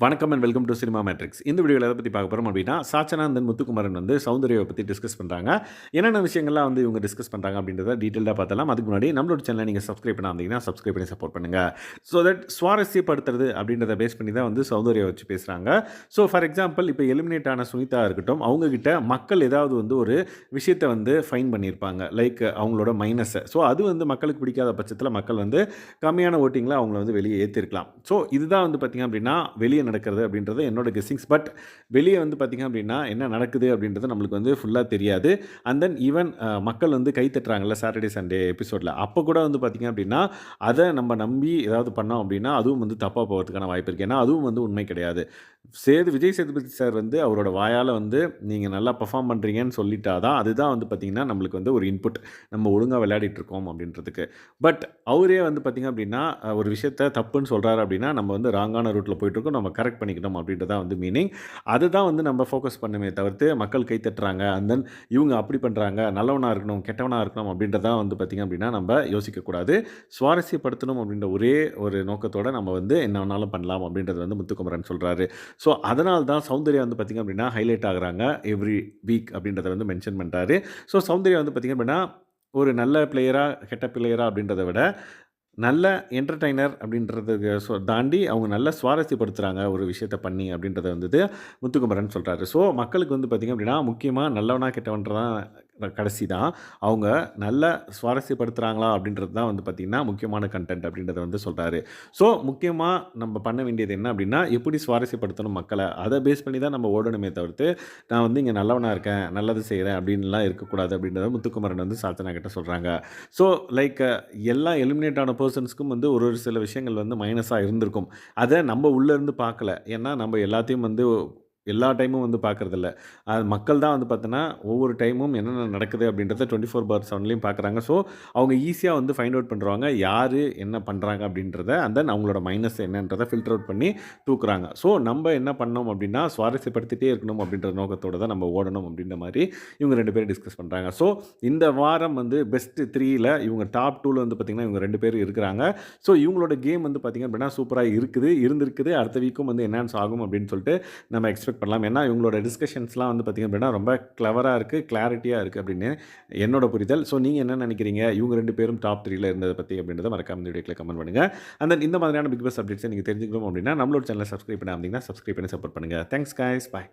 வணக்கம் and welcome to cinema matrix இந்த வீடியோவில் எதை பற்றி பார்க்க போகிறோம் அப்படின்னா சாச்சனாந்தன் முத்துக்குமரன் வந்து சௌந்தர்யாவை பற்றி டிஸ்கஸ் பண்ணுறாங்க என்னென்ன விஷயங்கள்லாம் வந்து இவங்க டிஸ்கஸ் பண்ணுறாங்க அப்படின்றத டீட்டெயிலாக பார்த்தலாம் அதுக்கு முன்னாடி நம்மளோட சேனலை நீங்கள் சப்ஸ்கிரைப் பண்ணாந்தீங்கன்னா சப்ஸ்கிரைப் பண்ணி சப்போர்ட் பண்ணுங்கள் ஸோ தட் சுவாரஸ்யப்படுத்துறது அப்படின்றத பேஸ் பண்ணி தான் வந்து சௌந்தர்யா வச்சு பேசுகிறாங்க ஸோ ஃபார் எக்ஸாம்பிள் இப்போ எலிமினேட் ஆன சுனிதா இருக்கட்டும் அவங்கக்கிட்ட மக்கள் ஏதாவது வந்து ஒரு விஷயத்தை வந்து ஃபைன் பண்ணியிருப்பாங்க. லைக் அவங்களோட மைனஸை ஸோ அது வந்து மக்களுக்கு பிடிக்காத பட்சத்தில் மக்கள் வந்து கம்மியான ஓட்டிங்கில் அவங்கள வந்து வெளியே ஏற்றிருக்கலாம் ஸோ இதுதான் வந்து பார்த்திங்க அப்படின்னா வெளியே நடக்கிறது அப்படின்றது என்னோட கெஸ்ஸிங்ஸ் பட் வெளியே வந்து பார்த்திங்க அப்படின்னா என்ன நடக்குது அப்படின்றது நம்மளுக்கு வந்து ஃபுல்லாக தெரியாது. அண்ட் தென் ஈவன் மக்கள் வந்து கை தட்டுறாங்கல்ல சாட்டர்டே சண்டே எபிசோடில் அப்போ கூட வந்து பார்த்திங்க அப்படின்னா அதை நம்ம நம்பி ஏதாவது பண்ணோம் அப்படின்னா அதுவும் வந்து தப்பாக போகிறதுக்கான வாய்ப்பு இருக்குது ஏன்னா அதுவும் வந்து உண்மை கிடையாது. சேது விஜய் சேதுபதி சார் வந்து அவரோட வாயால் வந்து நீங்கள் நல்லா பர்ஃபார்ம் பண்ணுறீங்கன்னு சொல்லிட்டா தான் அதுதான் வந்து பார்த்திங்கன்னா நம்மளுக்கு வந்து ஒரு இன்புட் நம்ம ஒழுங்காக விளையாடிட்டு இருக்கோம் அப்படின்றதுக்கு. பட் அவரே வந்து பார்த்திங்க அப்படின்னா ஒரு விஷயத்த தப்புன்னு சொல்கிறாரு அப்படின்னா நம்ம வந்து ராங்கான ரூட்டில் போயிட்டுருக்கோம் நம்ம கரெக்ட் பண்ணிக்கணும் அப்படின்றதான் வந்து மீனிங் அதுதான் வந்து நம்ம ஃபோக்கஸ் பண்ணுமே தவிர்த்து மக்கள் கை தட்டுறாங்க. அண்ட் தென் இவங்க அப்படி பண்ணுறாங்க நல்லவனாக இருக்கணும் கெட்டவனாக இருக்கணும் அப்படின்றதான் வந்து பார்த்திங்க அப்படின்னா நம்ம யோசிக்கக்கூடாது. சுவாரஸ்யப்படுத்தணும் அப்படின்ற ஒரே ஒரு நோக்கத்தோடு நம்ம வந்து என்ன வேணாலும் பண்ணலாம் அப்படின்றது வந்து முத்துக்குமரன் சொல்கிறாரு ஸோ அதனால் தான் சௌந்தர்யா வந்து பார்த்திங்க அப்படின்னா ஹைலைட் ஆகுறாங்க. எவ்ரி வீக் அப்படின்றத வந்து மென்ஷன் பண்ணுறாரு ஸோ சௌந்தர்யா வந்து பார்த்திங்க அப்படின்னா ஒரு நல்ல பிளேயராக கெட்ட பிளேயராக அப்படின்றத விட நல்ல என்டர்டைனர் அப்படின்றதுக்கு தாண்டி அவங்க நல்ல சுவாரஸ்யப்படுத்துகிறாங்க ஒரு விஷயத்த பண்ணி அப்படின்றத வந்துட்டு முத்துக்குமரன் சொல்கிறாரு ஸோ மக்களுக்கு வந்து பார்த்திங்க அப்படின்னா முக்கியமாக நல்லவனா கெட்டவன்றதான் கடைசி தான். அவங்க நல்ல சுவாரஸ்யப்படுத்துகிறாங்களா அப்படின்றது தான் வந்து பார்த்திங்கன்னா முக்கியமான கண்டென்ட் அப்படின்றத வந்து சொல்கிறாரு ஸோ முக்கியமாக நம்ம பண்ண வேண்டியது என்ன அப்படின்னா எப்படி சுவாரஸ்யப்படுத்தணும் மக்களை? அதை பேஸ் பண்ணி தான் நம்ம ஓடணுமே தவிர்த்து நான் வந்து இங்கே நல்லவனாக இருக்கேன் நல்லது செய்கிறேன் அப்படின்லாம் இருக்கக்கூடாது அப்படின்றத முத்துக்குமரன் வந்து சாத்தனா கிட்ட சொல்கிறாங்க ஸோ லைக் எல்லா எலிமினேட் ஆன பர்சன்ஸ்க்கும் வந்து ஒரு ஒரு சில விஷயங்கள் வந்து மைனஸாக இருந்திருக்கும். அதை நம்ம உள்ளேருந்து பார்க்கல. ஏன்னா நம்ம எல்லாத்தையும் வந்து எல்லா டைமும் வந்து பார்க்குறதில்ல அது மக்கள் தான் வந்து பார்த்தோன்னா ஒவ்வொரு டைமும் என்னென்ன நடக்குது அப்படின்றத டுவெண்ட்டி ஃபோர் பார் செவன்லேயும் பார்க்குறாங்க ஸோ அவங்க ஈஸியாக வந்து ஃபைண்ட் அவுட் பண்ணுறாங்க யார் என்ன பண்ணுறாங்க அப்படின்றத அந்த தென் அவங்களோட மைனஸ் என்னன்றதை ஃபில்டர் அவுட் பண்ணி தூக்குறாங்க. ஸோ நம்ம என்ன பண்ணோம் அப்படின்னா சுவாரஸ்யப்படுத்திட்டே இருக்கணும் அப்படின்ற நோக்கத்தோடு தான் நம்ம ஓடணும் அப்படின்ற மாதிரி இவங்க ரெண்டு பேரும் டிஸ்கஸ் பண்ணுறாங்க ஸோ இந்த வாரம் வந்து பெஸ்ட் த்ரீயில் இவங்க டாப் டூவில் வந்து பார்த்திங்கன்னா இவங்க ரெண்டு பேர் இருக்கிறாங்க. ஸோ இவங்களோட கேம் வந்து பார்த்திங்க அப்படின்னா சூப்பராக இருக்குது இருந்திருக்குது. அடுத்த வீக்கும் வந்து என்ஹான்ஸ் ஆகும் அப்படின்னு சொல்லிட்டு நம்ம எக்ஸ்பெக்ட் பண்ணலாம். ஏன்னா இவங்களோட டிஸ்கஷன்ஸ்லாம் வந்து பார்த்திங்க அப்படின்னா ரொம்ப கிளவராக இருக்குது கிளாரிட்டியாக இருக்குது அப்படின்னு என்னோட புரிதல். ஸோ நீங்கள் என்ன நினைக்கிறீங்க? இவங்க ரெண்டு பேரும் டாப் த்ரீயில் இருந்ததை பற்றி அப்படின்றத மறக்காம இந்த வீடியோக்கில் கமெண்ட் பண்ணுங்கள் அந்த இந்த மாதிரியான பிக் பாஸ் அப்டேட்ஸை நீங்கள் தெரிஞ்சுக்கணும் அப்படின்னா நம்மளோட சேனலை சப்ஸ்கிரைப் பண்ணாமல் சப்ஸ்கிரைப் பண்ணி சப்போர்ட் பண்ணுங்கள் தேங்க்ஸ் காய்ஸ் பாய்